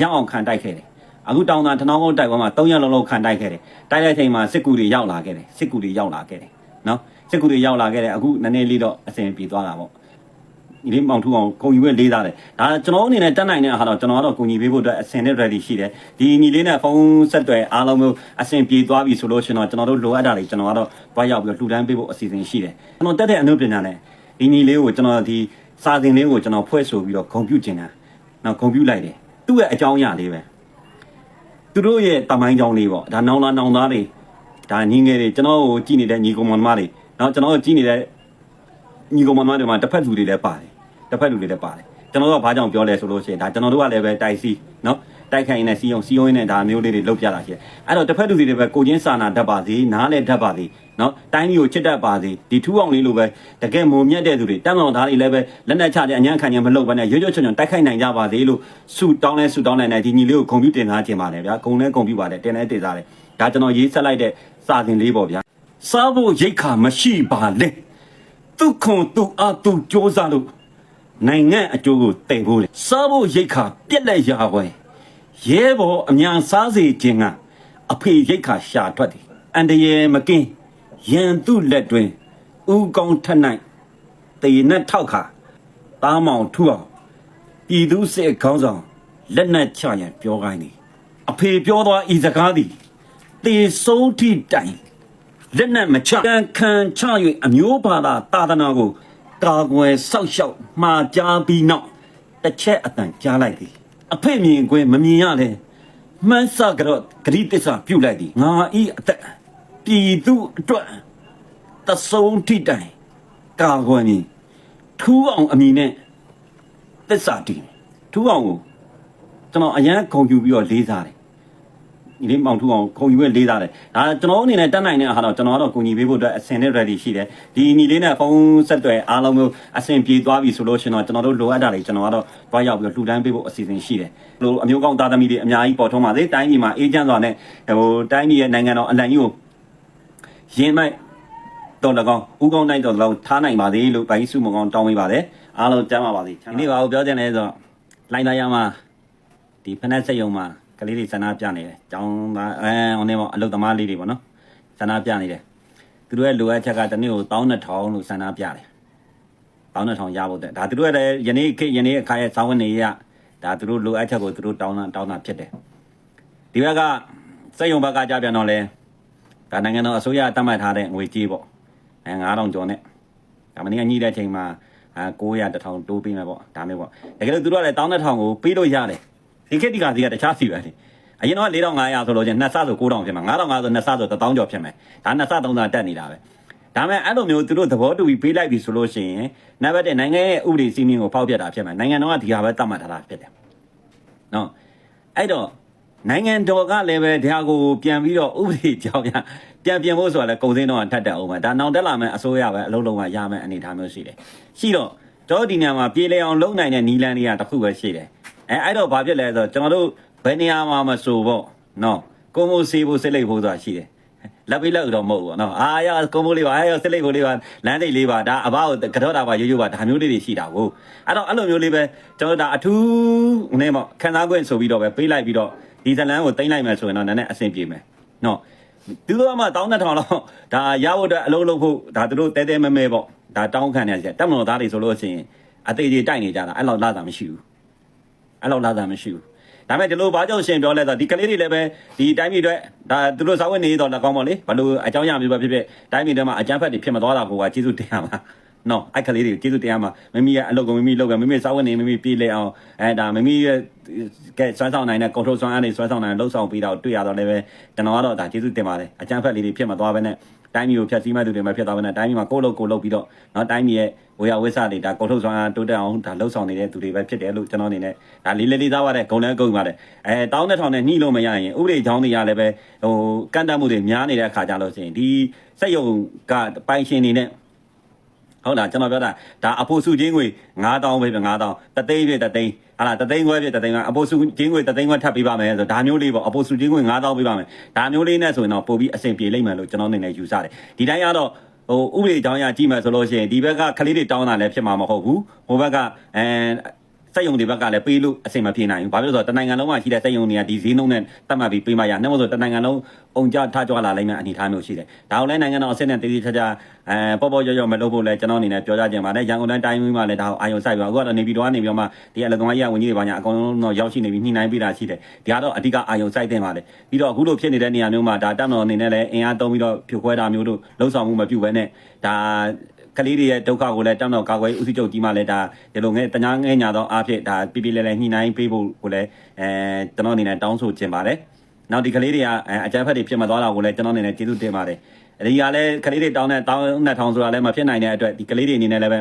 B: ရအောင်ခံတိုက်ခဲ့တယ်အခုတောင်းတာထနောင်းကုန်းတိုက်ပွဲမှာ၃ရက်လုံးလုံးခံတိုက်ခဲ့တယ်တိုက်တဲ့အချိန်မှာစစ်ကူတွေရောက်လာခဲ့တယ်စစ်ကူတွေရောက်လာခဲ့တယ်နော်စစ်ကူတွေရောက်လာခဲ့တယ်အခုနည်းနည်းလေးတော့အဆင်ပြေသွားတာပေါ့ ဒီလေးမောင်ထူအောင်ဂုံယူရဲ့လေးသားတယ်ဒါကျွန်တော်အနေနဲ့တက်နိုင်တဲ့ဟာတော့ကျွန်တော်ကတော့ဂုံညီပေးဖို့အတွက်အစင်နဲ့ ready ရှိတယ်ဒီညီလေးနဲ့ဖုန်းဆက်သွယ်အားလုံးမျိုးအစင်ပြေသွားပြီဆိုလို့ရှင်တော့ကျွန်တော်တို့လိုအပ်တာတွေကျွန်တော်ကတော့တွားရောက်ပြီးလှူဒန်းပေးဖို့အစီအစဉ်ရှိတယ်ကျွန်တော်တက်တဲ့အမှုပညာနဲ့ဒီညီလေးကိုကျွန်တော်ဒီစာသင်လေးကိုကျွန်တော်ဖွဲ့ဆိုပြီးတော့ဂုံပြုကျင်တာနောက်ဂုံပြုလိုက်တယ်သူ့ရဲ့အကြောင်းအရာလေးပဲသူတို့ရဲ့တမိုင်းကြောင်းလေးပေါ့ဒါနောင်လာနောင်သားတွေဒါညီငယ်တွေကျွန်တော်ကိုကြည်နေတဲ့ညီကောင်မတွေနောက်ကျွန်တော်ကိုကြည်နေတဲ့ညီကောင်မတွေမှာတစ်ဖက်လူတွေလည်းပါတယ် တစ်ဖက်လူတွေလည်းပါတယ်ကျွန်တော်တို့ကဘာကြောင့်ပြောလဲဆိုလို့ရှိရင်ဒါကျွန်တော်တို့ကလည်းပဲတိုက်စီနော်တိုက်ခိုင်းနေတဲ့စီယုံစီယုံနဲ့ဒါမျိုးလေးတွေလုပ်ပြတာရှိတယ်အဲ့တော့တစ်ဖက်လူတွေပဲကိုချင်းစာနာတတ်ပါစေနားလည်းတတ်ပါစေနော်တိုင်းမျိုးချစ်တတ်ပါစေဒီထူးအောင်လေးလိုပဲတကယ်မုံမြတ်တဲ့သူတွေတန်တော်သားတွေလည်းပဲလက်နက်ချတဲ့အញ្ញံခံရမလို့ပဲနဲ့ရွရွချွန်ချွန်တိုက်ခိုက်နိုင်ကြပါစေလို့ဆုတောင်းလဲဆုတောင်းနိုင်တဲ့ဒီညီလေးကိုဂုဏ်ပြုတင်သားခြင်းပါတယ်ဗျာဂုဏ်နဲ့ဂုဏ်ပြုပါတယ်တင်လဲတင်သားတယ်ဒါကျွန်တော်ရေးဆက်လိုက်တဲ့စာသင်လေးပေါ့ဗျာစားဖို့ရိတ်ခါမရှိပါနဲ့သူခွန်သူအသူစ조사လို့ နိုင်ငံအကျိုးကိုတည်ဖို့လေစားဖို့ရိတ်ခါပြက်လက်ရဝဲရဲဘော်အမြန်စားစေခြင်းကအဖေရိတ်ခါရှာထွက်တယ်အန်တရေမကင်းရန်သူလက်တွင်ဥကောင်းထက်၌တေနဲ့ထောက်ခါတားမောင်ထူအောင်ပြည်သူစစ်ခေါင်းဆောင်လက်နက်ချရန်ပြောခိုင်းနေအဖေပြောသွားဤစကားသည်တေဆုံးထိတိုင်လက်နက်မချကံခံချ၍အမျိုးဘာသာတာသနာကို ကာကွယ်စောက်ရှောက်မှားကြားပြီးနောက်တစ်ချက်အတန်ကြားလိုက်သည်အဖေမြင်ကွယ်မမြင်ရလဲမှန်းစကတော့ဂရိတစ္ဆာပြုတ်လိုက်သည်ငါဤအသက်ပြည်သူအတွက်တဆုံးထိတိုင်ကာကွယ်မည်ထူးအောင်အမည်နဲ့တစ္ဆာတည်ထူးအောင်ကိုကျွန်တော်အရန်ခုံယူပြီးတော့လေးစားတယ် ဒီလေးမောင်ထူအောင်ခုံယူဝဲလေးသားတယ်ဒါကျွန်တော်အနေနဲ့တက်နိုင်တဲ့ဟာတော့ကျွန်တော်ကတော့ကိုညီပေးဖို့အတွက်အဆင်နဲ့ ready ရှိတယ်ဒီညီလေးနဲ့ဖုန်းဆက်သွယ်အားလုံးမျိုးအဆင်ပြေသွားပြီဆိုလို့ရှင်တော့ကျွန်တော်တို့လိုအပ်တာတွေကျွန်တော်ကတော့တွားရောက်ပြီးတော့လှူဒန်းပေးဖို့အစီအစဉ်ရှိတယ်လို့အမျိုးကောင်းသားသမီးတွေအများကြီးပေါ်ထုံးပါစေတိုင်းပြည်မှာအေးချမ်းစွာနဲ့ဟိုတိုင်းပြည်ရဲ့နိုင်ငံတော်အလံကြီးကိုရင်မိုက်တော်၎င်းဥကောင်းတိုင်းတော်၎င်းထားနိုင်ပါသေးလို့ဗိုင်းစုမကောင်းတောင်းပေးပါတယ်အားလုံးကျမ်းပါပါစေဒီနေ့ပါကိုပြောချင်တယ်ဆိုတော့လိုင်းသားရမှာဒီဖက်နဲ့စက်ယုံမှာ ကလေးတွေဆန္ဒပြနေတယ်။ကျောင်းသားအဲဟိုနေပေါ့အလုတ်သမားလေးတွေပေါ့နော်။ဆန္ဒပြနေတယ်။သူတို့ရဲ့လိုအပ်ချက်ကတစ်နေ့ကို12000လို့ဆန္ဒပြတယ်။12000ရဖို့တဲ့ဒါသူတို့ရဲ့လည်းယနေ့ခေတ်ယနေ့အခါရဲ့စောင်းဝင်နေရဒါသူတို့လိုအပ်ချက်ကိုသူတို့တောင်းတာတောင်းတာဖြစ်တယ်။ဒီဘက်ကစက်ယုံဘက်ကကြပြန်တော့လဲဒါနိုင်ငံတော်အစိုးရတတ်မှတ်ထားတဲ့ငွေကြေးပေါ့။အဲ9000ကျော်နဲ့ဒါမနေ့ကညှိတဲ့အချိန်မှာအာ900 1000တိုးပေးမယ်ပေါ့ဒါမျိုးပေါ့တကယ်လို့သူတို့ကလည်း12000ကိုပေးလို့ရတယ် ဒီခေတ်ဒီကစီကတခြားစီပဲလေအရင်တော့4500ဆိုလို့ချင်းနှစ်ဆဆို9000ဖြစ်မှာ9000ဆိုနှစ်ဆဆို1000ကျော်ဖြစ်မယ်ဒါနှစ်ဆ3000တက်နေတာပဲဒါမဲ့အဲ့လိုမျိုးသူတို့သဘောတူပြီးပေးလိုက်ပြီဆိုလို့ရှိရင်နံပါတ်1နိုင်ငံရဲ့ဥပဒေစည်းမျဉ်းကိုဖောက်ပြတာဖြစ်မယ်နိုင်ငံတော်ကဒီဟာပဲတတ်မှတ်ထားတာဖြစ်တယ်နော်အဲ့တော့နိုင်ငံတော်ကလည်းပဲဒါကိုပြန်ပြီးတော့ဥပဒေကြောင်းရပြန်ပြင်ဖို့ဆိုတာလည်းကုန်စင်းတော့ထတ်တက်အောင်ပဲဒါနောက်တက်လာမယ်အစိုးရပဲအလုံးလုံးကရမယ်အနေအထားမျိုးရှိတယ်ရှိတော့တော့ဒီနေရာမှာပြေလည်အောင်လုပ်နိုင်တဲ့နီလန်တွေကတစ်ခုပဲရှိတယ် အဲအဲ့တော့ဘာဖြစ်လဲဆိုတော့ကျွန်တော်တို့ဘယ်နေရာမှာမဆိုပေါ့နော်ကိုမိုးစီဖို့စစ်လိုက်ဖို့ဆိုတာရှိတယ်လက်ပြီးလက်တော့မဟုတ်ဘူးနော်အာရကိုမိုးလေးပါအာရစစ်လိုက်ဖို့လေးပါလမ်းတိတ်လေးပါဒါအဘကိုကတော့တာပါရိုးရိုးပါဒါမျိုးလေးတွေရှိတာကိုအဲ့တော့အဲ့လိုမျိုးလေးပဲကျွန်တော်တို့ဒါအထူးနည်းပေါ့ခန်းစားခွင့်ဆိုပြီးတော့ပဲပေးလိုက်ပြီးတော့ဒီဇလန်ကိုတင်လိုက်မယ်ဆိုရင်တော့နည်းနည်းအဆင်ပြေမယ်နော်သူတို့ကမှတောင်းတဲ့ထောင်တော့ဒါရဖို့အတွက်အလုံးလုံးဖို့ဒါသူတို့တဲတဲမဲမဲပေါ့ဒါတောင်းခံနေကြတက်မလို့သားတွေဆိုလို့ရှိရင်အသေးသေးတိုက်နေကြတာအဲ့လောက်လာတာမရှိဘူး အဲ့လောက်လာတာမရှိဘူးဒါပေမဲ့ဒီလိုဘာကြောင့်ရှင်ပြောလဲဆိုတော့ဒီကလေးတွေလည်းပဲဒီတိုင်းပြည်အတွက်ဒါသူတို့ဇာဝတ်နေတော့လည်းကောင်းပါလေဘလို့အကြောင်းရမျိုးပဲဖြစ်ဖြစ်တိုင်းပြည်တွေမှာအကြမ်းဖက်တွေဖြစ်မသွားတာကိုကကျေးဇူးတင်ရမှာနော်အဲ့ကလေးတွေကိုကျေးဇူးတင်ရမှာမမီကအလုပ်ကိုမမီလုပ်ကမမီစာဝတ်နေမမီပြေးလဲအောင်အဲဒါမမီရဲ့ကဲစွမ်းဆောင်နိုင်တဲ့ control စွမ်းအားတွေစွမ်းဆောင်နိုင်လှုပ်ဆောင်ပြီးတော့တွေ့ရတော့လည်းပဲကျွန်တော်ကတော့ဒါကျေးဇူးတင်ပါတယ်အကြမ်းဖက်လေးတွေဖြစ်မသွားဘဲနဲ့ တိုင်းပြည်ကိုဖျက်ဆီးမှသူတွေမဖြစ်သွားဘဲနဲ့တိုင်းပြည်မှာကိုယ့်လုပ်ကိုယ်လုပ်ပြီးတော့နော်တိုင်းပြည်ရဲ့ဝေယဝိဆတွေဒါကုန်ထုတ်စွမ်းအားတိုးတက်အောင်ဒါလှုပ်ဆောင်နေတဲ့သူတွေပဲဖြစ်တယ်လို့ကျွန်တော်အနေနဲ့ဒါလေးလေးလေးသားပါတယ်ဂုံလဲဂုံပါတယ်အဲတောင်းတဲ့ထောင်နဲ့နှီးလို့မရရင်ဥပဒေချောင်းတွေကလည်းပဲဟိုကန့်တတ်မှုတွေများနေတဲ့အခါကြလို့ရှိရင်ဒီစက်ယုံကပိုင်ရှင်နေနဲ့ဟုတ်လားကျွန်တော်ပြောတာဒါအဖို့စုချင်းငွေ9000ပဲပဲ9000တသိန်းပြတသိန်း ဟာလားတသိန်းခွဲပြတသိန်းကအဖို့စုချင်းငွေတသိန်းခွဲထပ်ပေးပါမယ်ဆိုဒါမျိုးလေးပေါ့အဖို့စုချင်းငွေ9000ပေးပါမယ်ဒါမျိုးလေးနဲ့ဆိုရင်တော့ပို့ပြီးအဆင်ပြေလိမ့်မယ်လို့ကျွန်တော်အနေနဲ့ယူဆတယ်ဒီတိုင်းကတော့ဟိုဥပဒေအကြောင်းအရကြည့်မယ်ဆိုလို့ရှိရင်ဒီဘက်ကကလေးတွေတောင်းတာလည်းဖြစ်မှာမဟုတ်ဘူးဟိုဘက်ကအဲ စက်ယုံတွေဘက်ကလည်းပေးလို့အဆင်မပြေနိုင်ဘူး။ဘာဖြစ်လို့လဲဆိုတော့တနိုင်ငံလုံးမှာရှိတဲ့စက်ယုံတွေကဒီဈေးနှုန်းနဲ့တတ်မှတ်ပြီးပေးမှရ။နှမလို့ဆိုတနိုင်ငံလုံးအုံကြထားကြွလာလိမ့်မယ်အနေအထားမျိုးရှိတယ်။ဒါကိုလည်းနိုင်ငံတော်အဆင့်နဲ့တည်တည်ချာချာအဲပေါ့ပေါ့ရော့ရော့မလုပ်ဖို့လည်းကျွန်တော်အနေနဲ့ပြောကြခြင်းပါတယ်။ရန်ကုန်တိုင်းတိုင်းမှာလည်းဒါကိုအာရုံစိုက်ပြီးအခုကတော့နေပြည်တော်ကနေပြီးတော့မှဒီအလကုံကြီးကဝန်ကြီးတွေပါညာအကုန်လုံးတော့ရောက်ရှိနေပြီးညှိနှိုင်းပေးတာရှိတယ်။ဒီကတော့အဓိကအာရုံစိုက်တင်ပါလေ။ပြီးတော့အခုလိုဖြစ်နေတဲ့နေရာမျိုးမှာဒါတက်တော်အနေနဲ့လည်းအင်အားသုံးပြီးတော့ဖြိုခွဲတာမျိုးတို့လှုပ်ဆောင်မှုမပြုဘဲနဲ့ဒါ ကလေးတွေရဲ့ဒုက္ခကိုလည်းတောင်းတော့ကာကွယ်ဦးစီးချုပ်ကြီးမှလည်းဒါဒီလိုငယ်တညာငယ်ညာတော့အားဖြင့်ဒါပြပြလဲလဲညှိနှိုင်းပေးဖို့ကိုလည်းအဲကျွန်တော်အနေနဲ့တောင်းဆိုခြင်းပါတယ်။နောက်ဒီကလေးတွေကအကြမ်းဖက်တွေဖြစ်မသွားတာကိုလည်းကျွန်တော်အနေနဲ့ကျေးဇူးတင်ပါတယ်။ဒီကလည်းကလေးတွေတောင်းတဲ့တောင်းနှစ်ထောင်ဆိုတာလည်းမဖြစ်နိုင်တဲ့အတွက်ဒီကလေးတွေအနေနဲ့လည်းပဲ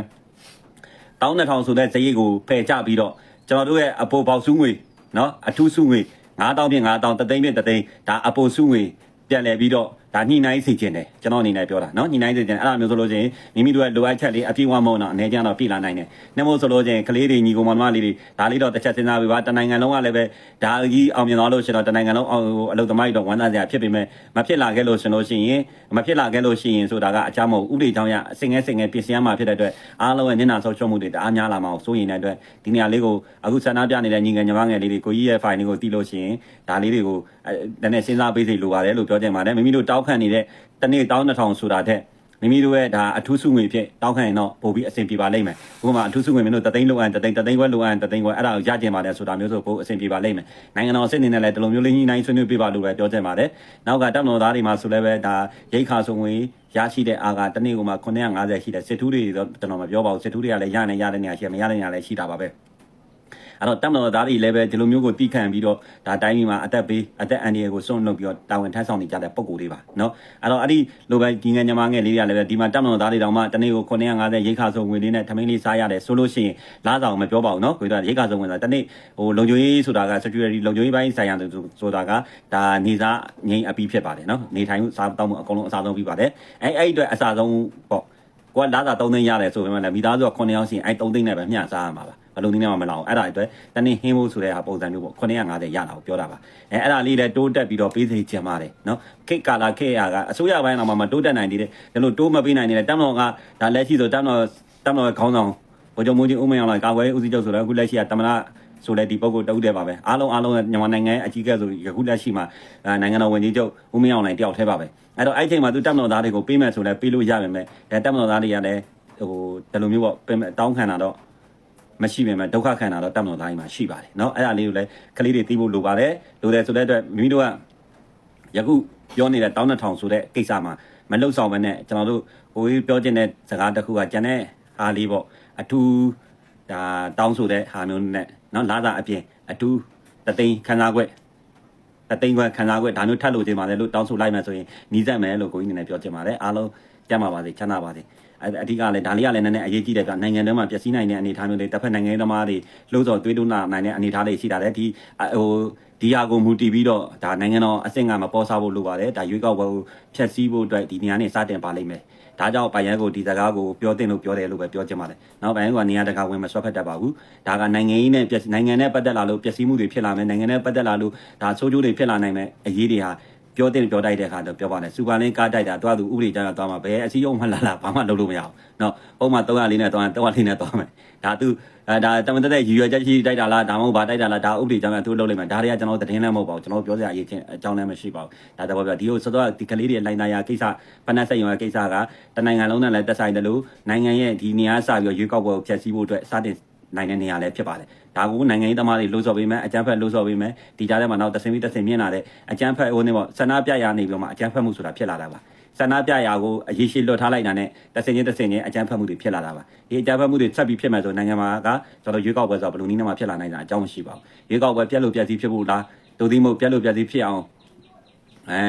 B: တောင်းနှစ်ထောင်ဆိုတဲ့ဇေယျကိုဖယ်ချပြီးတော့ကျွန်တော်တို့ရဲ့အပေါ်ပေါက်စုငွေနော်အထူးစုငွေ9000ပြင်9000တသိန်းပြင်တသိန်းဒါအပေါ်စုငွေပြန်လဲပြီးတော့ ဒါညှိနှိုင်းစီခြင်းတယ်ကျွန်တော်အနေနဲ့ပြောတာနော်ညှိနှိုင်းစီခြင်းအဲ့ဒါမျိုးဆိုလို့ချင်းမိမိတို့ရဲ့လိုအပ်ချက်လေးအပြည့်ဝမဟုတ်တော့အနေကျတော့ပြည်လာနိုင်တယ်နှမို့ဆိုလို့ချင်းကလေးတွေညီကောင်မလေးတွေဒါလေးတော့တစ်ချက်စဉ်းစားပြီးပါတနိုင်ငံလုံးကလည်းပဲဒါကြီးအောင်မြင်သွားလို့ရှင်တော့တနိုင်ငံလုံးအောင်အလုပ်သမားတွေတော့ဝမ်းသာစရာဖြစ်ပေမဲ့မဖြစ်လာခဲ့လို့ရှင်လို့ရှိရင်မဖြစ်လာခဲ့လို့ရှိရင်ဆိုတာကအချမ်းမဟုတ်ဥပဒေကြောင့်ရအစင်ငယ်စင်ငယ်ပြင်ဆင်ရမှာဖြစ်တဲ့အတွက်အားလုံးရဲ့ညနာဆုံးချုံမှုတွေတအားများလာမှာကိုစိုးရိမ်နေတဲ့အတွက်ဒီနေရာလေးကိုအခုဆန္ဒပြနေတဲ့ညီငယ်ညီမငယ်လေးတွေကိုကြီးရဲ့ file လေးကိုတီးလို့ရှိရင်ဒါလေးတွေကိုနည်းနည်းစဉ်းစားပေးစီလိုပါတယ်လို့ပြောချင်ပါတယ်မိမိတို့တောက်ခန့်နေတဲ့တနေ့တောင်းတစ်ထောင်ဆိုတာတဲ့မိမိတို့ရဲ့ဒါအထူးစုငွေဖြစ်တောင်းခံရင်တော့ပို့ပြီးအဆင်ပြေပါလိမ့်မယ်။ဥပမာအထူးစုငွေမင်းတို့တသိန်းလိုအပ်တသိန်းတသိန်းခွဲလိုအပ်တသိန်းခွဲအဲ့ဒါကိုရကျင်ပါတယ်ဆိုတာမျိုးဆိုပို့အဆင်ပြေပါလိမ့်မယ်။နိုင်ငံတော်အစစ်အနေနဲ့လည်းဒီလိုမျိုးလေးညှိနှိုင်းဆွေးနွေးပြပါလို့ပဲပြောချင်ပါတယ်။နောက်ကတပ်မတော်သားတွေမှာဆိုလည်းပဲဒါရိတ်ခါစုံငွေရရှိတဲ့အားကတနေ့ကမှ950ရှိတယ်စစ်ထူးတွေတော့ကျွန်တော်မပြောပါဘူးစစ်ထူးတွေကလည်းရနေရတဲ့နေရာရှိတယ်မရတဲ့နေရာလည်းရှိတာပါပဲ။ အဲ့တော့တက်မတော်သားတွေလည်းပဲဒီလိုမျိုးကိုတီးခံပြီးတော့ဒါတိုင်းပြည်မှာအသက်ပေးအသက်အန္တရာယ်ကိုစွန့်လွတ်ပြီးတော့တာဝန်ထမ်းဆောင်နေကြတဲ့ပုံကိုယ်တွေပါနော်အဲ့တော့အဲ့ဒီလိုပဲဒီငယ်ညမငယ်လေးတွေကလည်းပဲဒီမှာတက်မတော်သားတွေတောင်မှတနေ့ကို950ရိတ်ခါစုံဝင်လေးနဲ့ထမင်းလေးစားရတယ်ဆိုလို့ရှိရင်လားဆောင်မပြောပါဘူးနော်ကိုယ်တို့ရိတ်ခါစုံဝင်တာတနေ့ဟိုလုံခြုံရေးဆိုတာက security လုံခြုံရေးပိုင်းဆိုင်ရာဆိုတာကဒါနေစားငိမ့်အပီးဖြစ်ပါတယ်နော်နေထိုင်စားတောင်းမှုအကုန်လုံးအစားဆုံးပြီးပါတယ်အဲ့အဲ့အတွက်အစားဆုံးပေါ့ကိုကလာတာ3သိန်းရတယ်ဆိုပေမဲ့လည်းမိသားစုက9ယောက်ရှိရင်အဲ့3သိန်းနဲ့ပဲမျှစားရမှာပါဘယ်လိုနည်းနဲ့မှမလာအောင်အဲ့ဒါအတွက်တနေ့ဟင်းဖို့ဆိုတဲ့ဟာပုံစံမျိုးပေါ့950ရတာကိုပြောတာပါအဲအဲ့ဒါလေးလည်းတိုးတက်ပြီးတော့ပေးစေချင်ပါတယ်နော်ခိတ်ကာလာခေတ်ရကအစိုးရဘိုင်းတော့မှမတိုးတက်နိုင်သေးတယ်ဒါလို့တိုးမပေးနိုင်နေတဲ့တမ်တော်ကဒါလက်ရှိဆိုတမ်တော်တမ်တော်ခေါင်းဆောင်ဗိုလ်ချုပ်မူကြီးဦးမင်းအောင်လိုက်ကာကွယ်ဦးစီးချုပ်ဆိုတော့အခုလက်ရှိကတမနာဆိုလဲဒီပုဂ္ဂိုလ်တဦးတည်းပါပဲအားလုံးအားလုံးမြန်မာနိုင်ငံရဲ့အကြီးအကဲဆိုယခုလက်ရှိမှာနိုင်ငံတော်ဝန်ကြီးချုပ်ဦးမင်းအောင်လှိုင်တယောက်တည်းပါပဲအဲ့တော့အဲ့ချိန်မှာသူတပ်မတော်သားတွေကိုပေးမယ်ဆိုလဲပေးလို့ရပါမယ်ဒါတပ်မတော်သားတွေကလည်းဟိုဒီလိုမျိုးပေါ့တောင်းခံတာတော့ မရှိပေမဲ့ဒုက္ခခံတာတော့တပ်မတော်သားကြီးမှာရှိပါတယ်เนาะအဲ့ဒါလေးကိုလည်းကလေးတွေသိဖို့လိုပါတယ်လိုတယ်ဆိုတဲ့အတွက်မိမိတို့ကယခုပြောနေတဲ့တောင်းနှစ်ထောင်ဆိုတဲ့ကိစ္စမှာမလှုပ်ဆောင်မနဲ့ကျွန်တော်တို့ဟိုပြောချင်တဲ့စကားတစ်ခုကကျန်တဲ့အားလေးပေါ့အထူးဒါတောင်းဆိုတဲ့ဟာမျိုးနဲ့เนาะလာတာအပြင်အထူးတသိန်းခန်းစားခွက်တသိန်းခွဲခန်းစားခွက်ဒါမျိုးထပ်လို့ခြင်းပါတယ်လို့တောင်းဆိုလိုက်မှဆိုရင်နီးစပ်မယ်လို့ကိုကြီးအနေနဲ့ပြောချင်ပါတယ်အားလုံး ကြမ်းပါပါစေချမ်းသာပါစေ အအဓိကလည်းဒါလေးကလည်းနည်းနည်းအရေးကြီးတယ်ကနိုင်ငံထဲမှာပျက်စီးနိုင်တဲ့အနေအထားမျိုးတွေတစ်ဖက်နိုင်ငံရေးသမားတွေလှုပ်ဆော်သွေးတွန်းလာနိုင်တဲ့အနေအထားတွေရှိတာလေဒီအဟိုဒီဟာကိုမူတည်ပြီးတော့ဒါနိုင်ငံတော်အဆင့်ကမပေါ်စားဖို့လိုပါတယ်ဒါရွေးကောက်ပွဲကိုဖျက်ဆီးဖို့အတွက်ဒီနေရာနဲ့စတင်ပါလိမ့်မယ်ဒါကြောင့်ပိုင်ရဲကိုဒီစကားကိုပြောတင်လို့ပြောတယ်လို့ပဲပြောချင်ပါတယ်။နောက်ပိုင်ရဲကနေရာတကာဝင်မဆွတ်ဖက်တတ်ပါဘူး။ဒါကနိုင်ငံရေးနဲ့ပြည်နိုင်ငံနဲ့ပတ်သက်လာလို့ပျက်စီးမှုတွေဖြစ်လာမယ်နိုင်ငံနဲ့ပတ်သက်လာလို့ဒါဆိုးကျိုးတွေဖြစ်လာနိုင်မယ်အရေးတွေဟာ ပြောတင်ပြောတိုက်တဲ့အခါတော့ပြောပါနဲ့စူပါလင်းကားတိုက်တာတွားသူဥပဒေကြောင့်သွားမှာဘယ်အစည်းအရုံးမှလာလာဘာမှလုပ်လို့မရဘူး။နော်ပုံမှန်304နဲ့သွား304နဲ့သွားမယ်။ဒါသူအဲဒါတမန်တက်တဲ့ရည်ရွယ်ချက်ရှိတိုက်တာလားဒါမှမဟုတ်ဗာတိုက်တာလားဒါဥပဒေကြောင့်သူလုပ်လိုက်မယ်ဒါတွေကကျွန်တော်သတင်းလည်းမဟုတ်ပါဘူးကျွန်တော်ပြောစရာအရေးချင်းအကြောင်းလည်းမရှိပါဘူးဒါတော့ပြောဒီကိုစောစောဒီကလေးတွေလိုင်းသားရကိစ္စဖနက်ဆက်ရုံရဲ့ကိစ္စကတနိုင်ငံလုံးနဲ့လည်းတက်ဆိုင်တယ်လို့နိုင်ငံရဲ့ဒီနေရာစပြီးရွေးကောက်ပွဲကိုဖျက်ဆီးဖို့အတွက်စတင် နိုင်တဲ့နေရာလည်းဖြစ်ပါတယ်ဒါကိုနိုင်ငံရေးသမားတွေလှုပ်ဆော်ပေးမယ်အကြမ်းဖက်လှုပ်ဆော်ပေးမယ်ဒီကြားထဲမှာနောက်တဆင်ပြီးတဆင်မြင်လာတဲ့အကြမ်းဖက်ဟိုနေပေါ့ဆန္ဒပြရနေပြီးတော့မှအကြမ်းဖက်မှုဆိုတာဖြစ်လာတာပါဆန္ဒပြရာကိုအရေးရှိလွတ်ထားလိုက်တာနဲ့တဆင်ချင်းတဆင်ချင်းအကြမ်းဖက်မှုတွေဖြစ်လာတာပါဒီအကြမ်းဖက်မှုတွေဆက်ပြီးဖြစ်မယ်ဆိုနိုင်ငံမှာကကျွန်တော်ရွေးကောက်ပွဲဆိုတော့ဘယ်လိုနည်းနဲ့မှဖြစ်လာနိုင်တာအကြောင်းမရှိပါဘူးရွေးကောက်ပွဲပြက်လို့ပြက်စီးဖြစ်ဖို့လားဒိုသီးမို့ပြက်လို့ပြက်စီးဖြစ်အောင် အဲ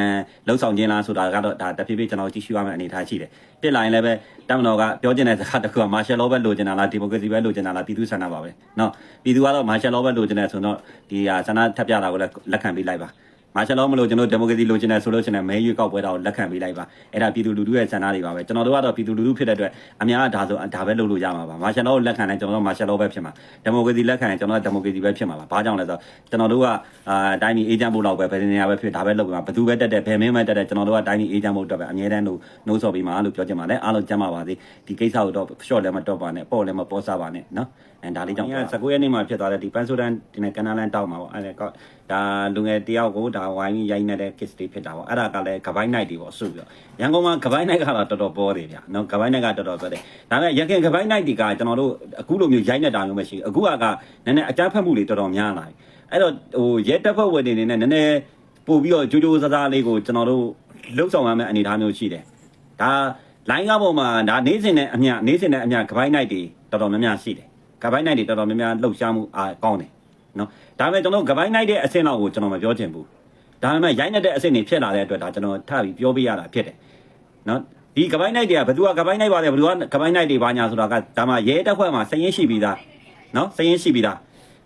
B: လှုပ်ဆောင်ခြင်းလားဆိုတာကတော့ဒါတဖြည်းဖြည်းကျွန်တော်ကြည့်ရှုရမယ့်အနေအထားရှိတယ်ပြစ်လာရင်လည်းပဲတမန်တော်ကပြောချင်တဲ့စကားတစ်ခုကမာရှယ်လောပဲလိုချင်တာလားဒီမိုကရေစီပဲလိုချင်တာလားပြည်သူဆန္ဒပါပဲเนาะပြည်သူကတော့မာရှယ်လောပဲလိုချင်တယ်ဆိုတော့ဒီဟာဆန္ဒထပ်ပြတာကိုလည်းလက်ခံပေးလိုက်ပါ မာရှယ်လောမလို့ကျွန်တော်ဒီမိုကရေစီလိုချင်တယ်ဆိုလို့ရှိရင်မဲရွေးကောက်ပွဲတော်လက်ခံပေးလိုက်ပါအဲ့ဒါပြည်သူလူထုရဲ့ဆန္ဒတွေပါပဲကျွန်တော်တို့ကတော့ပြည်သူလူထုဖြစ်တဲ့အတွက်အများကဒါဆိုဒါပဲလုပ်လို့ရမှာပါမာရှယ်လောကိုလက်ခံတယ်ကျွန်တော်တို့မာရှယ်လောပဲဖြစ်မှာဒီမိုကရေစီလက်ခံရင်ကျွန်တော်တို့ဒီမိုကရေစီပဲဖြစ်မှာပါဘာကြောင့်လဲဆိုတော့ကျွန်တော်တို့ကအာတိုင်းပြည်အေဂျင့်ဖို့လောက်ပဲဘယ်နေရာပဲဖြစ်ဒါပဲလုပ်မှာဘယ်သူပဲတက်တက်ဘယ်မင်းပဲတက်တက်ကျွန်တော်တို့ကတိုင်းပြည်အေဂျင့်ဖို့အတွက်ပဲအမြဲတမ်းလို့နှိုးဆော်ပြီးမှာလို့ပြောချင်ပါတယ်အားလုံးကြမ်းပါပါစေဒီကိစ္စကိုတော့ short လည်းမတော့ပါနဲ့ပေါ့လည်းမပေါ်စားပါနဲ့နော် အဲဒါလေးကြောင့်19ရက်နေ့မှာဖြစ်သွားတဲ့ဒီပန်ဆိုဒန်ဒီနဲ့ကန်နာလန်တောက်မှာပေါ့အဲဒါဒါလူငယ်တယောက်ကိုဒါဝိုင်းရိုင်းနေတဲ့ case တွေဖြစ်တာပေါ့အဲ့ဒါကလည်းကပိုင်း night တွေပေါ့ဆိုပြီးတော့ရန်ကုန်မှာကပိုင်း night ကတော့တော်တော်ပေါ်တယ်ဗျာနော်ကပိုင်း night ကတော်တော်ပေါ်တယ်ဒါပေမဲ့ရခင်ကပိုင်း night တွေကကျွန်တော်တို့အခုလိုမျိုးရိုင်းနေတာမျိုးမရှိဘူးအခုကကနည်းနည်းအကြမ်းဖက်မှုတွေတော်တော်များလာပြီအဲ့တော့ဟိုရဲတပ်ဖွဲ့ဝင်တွေနေနဲ့နည်းနည်းပို့ပြီးတော့ကြိုးကြိုးစားစားလေးကိုကျွန်တော်တို့လှုပ်ဆောင်ရမယ့်အနေအထားမျိုးရှိတယ်ဒါ line ကားပေါ်မှာဒါနေစဉ်နဲ့အမျှနေစဉ်နဲ့အမျှကပိုင်း night တွေတော်တော်များများရှိတယ် ကပိုင်း night တွေတော်တော်များများလှုပ်ရှားမှုအားကောင်းတယ်နော်ဒါပေမဲ့ကျွန်တော်ကပိုင်း night တဲ့အဆင့်လောက်ကိုကျွန်တော်မပြောချင်ဘူးဒါပေမဲ့ရိုင်းနေတဲ့အဆင့်တွေဖြစ်လာတဲ့အတွက်ဒါကျွန်တော်ထပ်ပြီးပြောပြရတာဖြစ်တယ်နော်ဒီကပိုင်း night တွေကဘယ်သူကကပိုင်း night ပါလဲဘယ်သူကကပိုင်း night တွေပါညာဆိုတာကဒါမှရဲတက်ဖွဲ့မှာစရင်ရှိပြီးသားနော်စရင်ရှိပြီးသား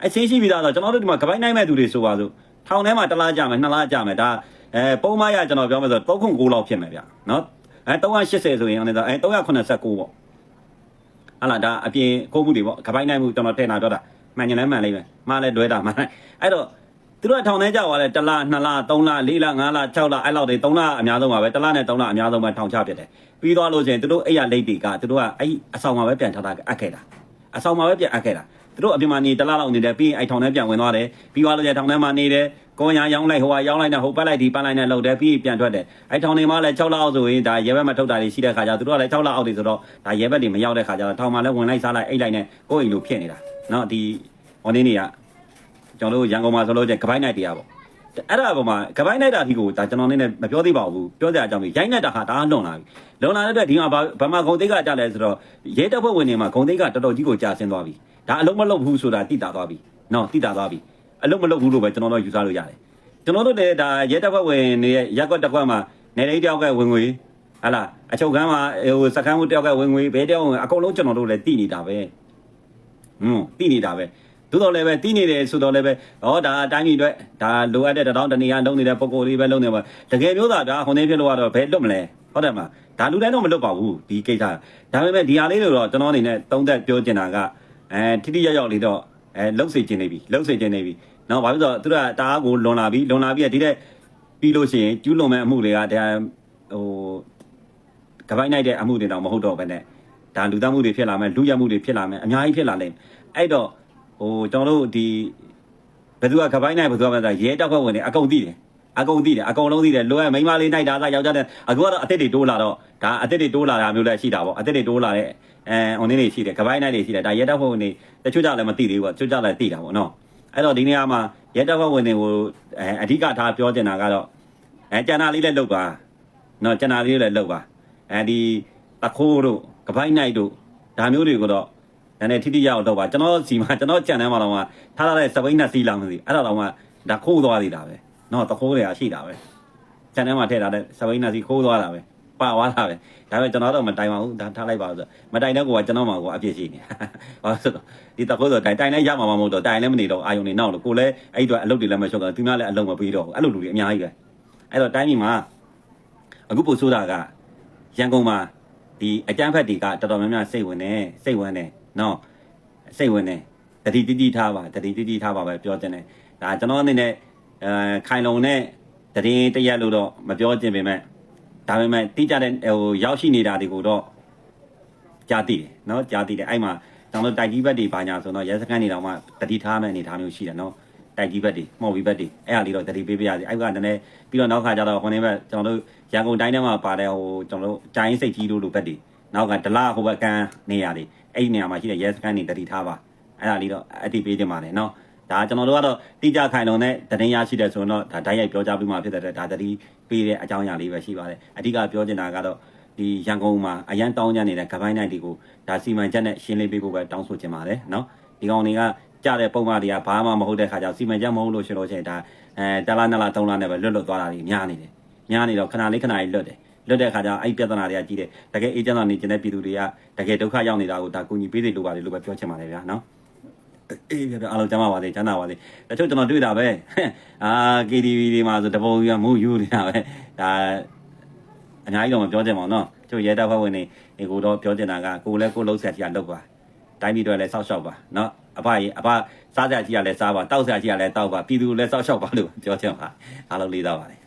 B: အဲစရင်ရှိပြီးသားဆိုတော့ကျွန်တော်တို့ဒီမှာကပိုင်း night မဲ့သူတွေဆိုပါစို့ထောင်ထဲမှာတစ်လားကြာမယ်နှစ်လားကြာမယ်ဒါအဲပုံမှန်ရကျွန်တော်ပြောမယ်ဆိုတော့3ခု9လောက်ဖြစ်မယ်ဗျနော်အဲ380ဆိုရင်အဲ့ဒါအဲ389ပေါ့ ဟာလာဒါအပြင်ကိုမှုတွေပေါ့ကပိုင်းနိုင်မှုကျွန်တော်ထဲနာတော့တာမှန်ညလည်းမှန်လိမ့်မယ်မှားလည်းလွဲတာမှန်အဲ့တော့သူတို့ကထောင်ထဲကြောက်သွားတယ်တစ်လနှစ်လသုံးလလေးလငါးလ၆လအဲ့လောက်တွေသုံးလအများဆုံးပါပဲတစ်လနဲ့သုံးလအများဆုံးပဲထောင်ချဖြစ်တယ်ပြီးသွားလို့ရှိရင်သူတို့အဲ့ရလိတ်တွေကသူတို့ကအဲ့အဆောင်မှာပဲပြန်ထားတာအပ်ခဲ့တာအဆောင်မှာပဲပြန်အပ်ခဲ့တာ သူတို့အပြင်မှာနေတလားလောက်နေတယ်ပြီးရင်အဲ့ထောင်ထဲပြန်ဝင်သွားတယ်ပြီးသွားလို့ကျထောင်ထဲမှာနေတယ်ကိုရရောင်းလိုက်ဟိုကရောင်းလိုက်တာဟိုပတ်လိုက်ဒီပတ်လိုက်နဲ့လှုပ်တယ်ပြီးရင်ပြန်ထွက်တယ်အဲ့ထောင်ထဲမှာလည်း6လအောက်ဆိုရင်ဒါရဲဘက်မထုတ်တာတွေရှိတဲ့ခါကျသူတို့ကလည်း6လအောက်တွေဆိုတော့ဒါရဲဘက်တွေမရောက်တဲ့ခါကျတော့ထောင်မှာလည်းဝင်လိုက်စားလိုက်အိတ်လိုက်နဲ့ကိုယ့်အိမ်လိုဖြစ်နေတာနော်ဒီ online တွေကကျွန်တော်တို့ရန်ကုန်မှာဆိုလို့ကျကပိုင်းနိုင်တရားပေါ့ အဲ့ဒါပေါ်မှာကပိုင်းနိုင်တာဒီကိုဒါကျွန်တော်နေနဲ့မပြောသေးပါဘူးပြောစရာအကြောင်းကြီးရိုင်းနေတာဟာဒါလွန်လာပြီလွန်လာတဲ့အတွက်ဒီမှာဘာမှဂုံသိက္ခာကြလဲဆိုတော့ရဲတပ်ဖွဲ့ဝင်တွေမှာဂုံသိက္ခာတော်တော်ကြီးကိုကြာဆင်းသွားပြီဒါအလုံးမလုံးဘူးဆိုတာတိတာသွားပြီနော်တိတာသွားပြီအလုံးမလုံးဘူးလို့ပဲကျွန်တော်တို့ယူဆလို့ရတယ်ကျွန်တော်တို့လည်းဒါရဲတပ်ဖွဲ့ဝင်တွေရဲ့ရက်ကွက်တစ်ကွက်မှာနေလေးတယောက်ကဝင်ငွေဟာလာအချုပ်ခန်းမှာဟိုစကန်းမှုတယောက်ကဝင်ငွေဘယ်တယောက်ဝင်အကုန်လုံးကျွန်တော်တို့လည်းတိနေတာပဲဟွန်းတိနေတာပဲ သို့တော်လည်းပဲတီးနေတယ်ဆိုတော့လည်းပဲဟောဒါအတိုင်းကြီးအတွက်ဒါလိုအပ်တဲ့တထောင်တနေရလုံးနေတဲ့ပုံကိုယ်လေးပဲလုံးနေပါတကယ်မျိုးသာဒါဟိုနေဖြစ်လို့ကတော့ဘယ်လွတ်မလဲဟုတ်တယ်မလားဒါလူတိုင်းတော့မလွတ်ပါဘူးဒီကိစ္စဒါပေမဲ့ဒီဟာလေးတွေတော့ကျွန်တော်အနေနဲ့သုံးသက်ပြောချင်တာကအဲထိထိရောက်ရောက်လေးတော့အဲလှုပ်စေခြင်းနေပြီလှုပ်စေခြင်းနေပြီနော်ဘာဖြစ်လို့သူကတအားကိုလွန်လာပြီလွန်လာပြီးဒီတဲ့ပြီးလို့ရှိရင်ကျူးလွန်မဲ့အမှုတွေကဒါဟိုကပိုင်းနိုင်တဲ့အမှုတွေတော့မဟုတ်တော့ဘဲနဲ့ဒါလူသားမှုတွေဖြစ်လာမယ်လူရမှုတွေဖြစ်လာမယ်အများကြီးဖြစ်လာလိမ့်အဲ့တော့ ဟိုကျွန်တော်တို့ဒီဘယ်သူကကပိုင်းနိုင်ဘယ်သူကမလဲရဲတောက်ခွက်ဝင်နေအကုန်သိတယ်အကုန်သိတယ်အကုန်လုံးသိတယ်လိုရမိန်းမလေးနိုင်တာသာယောက်ျားတဲ့အခုကတော့အစ်စ်တွေတိုးလာတော့ဒါအစ်စ်တွေတိုးလာတာမျိုးလည်းရှိတာပေါ့အစ်စ်တွေတိုးလာတဲ့အဲဟိုနေ့တွေရှိတယ်ကပိုင်းနိုင်တွေရှိတယ်ဒါရဲတောက်ခွက်ဝင်နေတချို့ကြလည်းမသိသေးဘူးပေါ့တချို့ကြလည်းသိတာပေါ့နော်အဲ့တော့ဒီနေရာမှာရဲတောက်ခွက်ဝင်တွေကိုအဲအဓိကထားပြောချင်တာကတော့အဲကျန်တာလေးလည်းလုပ်ပါနော်ကျန်တာလေးလည်းလုပ်ပါအဲဒီတခိုးတို့ကပိုင်းနိုင်တို့ဒါမျိုးတွေကိုတော့ နည်းနည်းထိထိရောက်တော့ပါကျွန်တော်စီမှာကျွန်တော်ကြံထဲမှာတော့မှထားထားတဲ့စပိန်နဲ့စီလောင်မသိအဲ့ဒါတော့မှဒါခိုးသွားသေးတာပဲနော်တခိုးတွေကရှိတာပဲကြံထဲမှာထည့်ထားတဲ့စပိန်နဲ့စီခိုးသွားတာပဲပါသွားတာပဲဒါပေမဲ့ကျွန်တော်တော့မတိုင်ပါဘူးဒါထားလိုက်ပါဆိုမတိုင်တဲ့ကောကကျွန်တော်မှကောအပြစ်ရှိနေဘာလို့ဆိုတော့ဒီတကုတ်ဆိုတိုင်တိုင်လည်းရမှာမဟုတ်တော့တိုင်လည်းမနေတော့အာယုံနေနောက်လို့ကိုလည်းအဲ့အတွက်အလုပ်တွေလည်းမရှုပ်တော့သူများလည်းအလုပ်မပြီးတော့ဘူးအဲ့လိုလူတွေအများကြီးပဲအဲ့တော့တိုင်းပြည်မှာအခုပို့ဆိုတာကရန်ကုန်မှာဒီအကြမ်းဖက်တွေကတော်တော်များများစိတ်ဝင်နေစိတ်ဝင်နေ နော်စိတ်ဝင်တယ်တတိတိတိထားပါတတိတိတိထားပါပဲပြောတင်တယ်ဒါကျွန်တော်အနေနဲ့အဲခိုင်လုံနဲ့တရင်တရက်လို့တော့မပြောခြင်းပေမဲ့ဒါပေမဲ့တိကျတဲ့ဟိုရောက်ရှိနေတာတွေကိုတော့ကြားသိတယ်နော်ကြားသိတယ်အဲ့မှာကျွန်တော်တိုက်ကြီးဘက်တွေဘာညာဆိုတော့ရဲစခန်းနေတော့မှတတိထားမဲ့အနေထားမျိုးရှိတယ်နော်တိုက်ကြီးဘက်တွေမှော်ပြီးဘက်တွေအဲ့ဟာလေးတော့တတိပေးပြရစီအဲ့ကနည်းနည်းပြီးတော့နောက်ခါကျတော့ခွန်နေဘက်ကျွန်တော်တို့ရန်ကုန်တိုင်းထဲမှာပါတဲ့ဟိုကျွန်တော်တို့တိုင်းစိတ်ကြီးလို့လို့ဘက်တွေနောက်ကဒလဟိုဘက်ကန်နေရာတွေ အဲ့ဒီနေရာမှာရှိတဲ့ရဲစခန်းတွေတတိထားပါအဲ့ဒါလေးတော့အတိပေးတင်ပါတယ်နော်ဒါကျွန်တော်တို့ကတော့တိကျခိုင်လုံတဲ့တင်ရရှိတယ်ဆိုရင်တော့ဒါတိုက်ရိုက်ပြောကြားပြီးမှဖြစ်တဲ့အတွက်ဒါတတိပေးတဲ့အကြောင်းအရာလေးပဲရှိပါတယ်အဓိကပြောချင်တာကတော့ဒီရန်ကုန်မှာအရန်တောင်းကြနေတဲ့ကပိုင်းနိုင်တွေကိုဒါစီမံချက်နဲ့ရှင်းလင်းပေးဖို့ပဲတောင်းဆိုချင်ပါတယ်နော်ဒီကောင်တွေကကြတဲ့ပုံမှန်တွေကဘာမှမဟုတ်တဲ့ခါကျစီမံချက်မဟုတ်လို့ရှင်လို့ချင်းဒါအဲတလားနလားသုံးလားနဲ့ပဲလွတ်လွတ်သွားတာကြီးများနေတယ်များနေတော့ခဏလေးခဏလေးလွတ်တယ် လွတ်တဲ့ခါကျအဲ့ပြဿနာတွေကကြီးတယ်တကယ်အေးချမ်းသာနေကျင်တဲ့ပြည်သူတွေကတကယ်ဒုက္ခရောက်နေတာကိုဒါကူညီပေးစေလိုပါတယ်လို့ပဲပြောချင်ပါတယ်ဗျာเนาะ အေးပြပြအားလုံးကျမ်းပါပါစေချမ်းသာပါစေတချို့ကျွန်တော်တွေ့တာပဲအာ KTV တွေမှာဆိုတပုံကြီးကမူယူနေတာပဲဒါအများကြီးတော့မပြောချင်ပါဘူးเนาะကျို့ရဲတပ်ဖွဲ့ဝင်တွေဒီကိုတော့ပြောချင်တာကကိုလည်းကိုလုံးဆက်ကြီးကလုပ်ပါတိုင်းပြည်တွေလည်းစောက်ရှောက်ပါเนาะအဖကြီးအဖစားကြကြီးကလည်းစားပါတောက်ဆရာကြီးကလည်းတောက်ပါပြည်သူလည်းစောက်ရှောက်ပါလို့ပြောချင်ပါအားလုံးလေးသားပါတယ်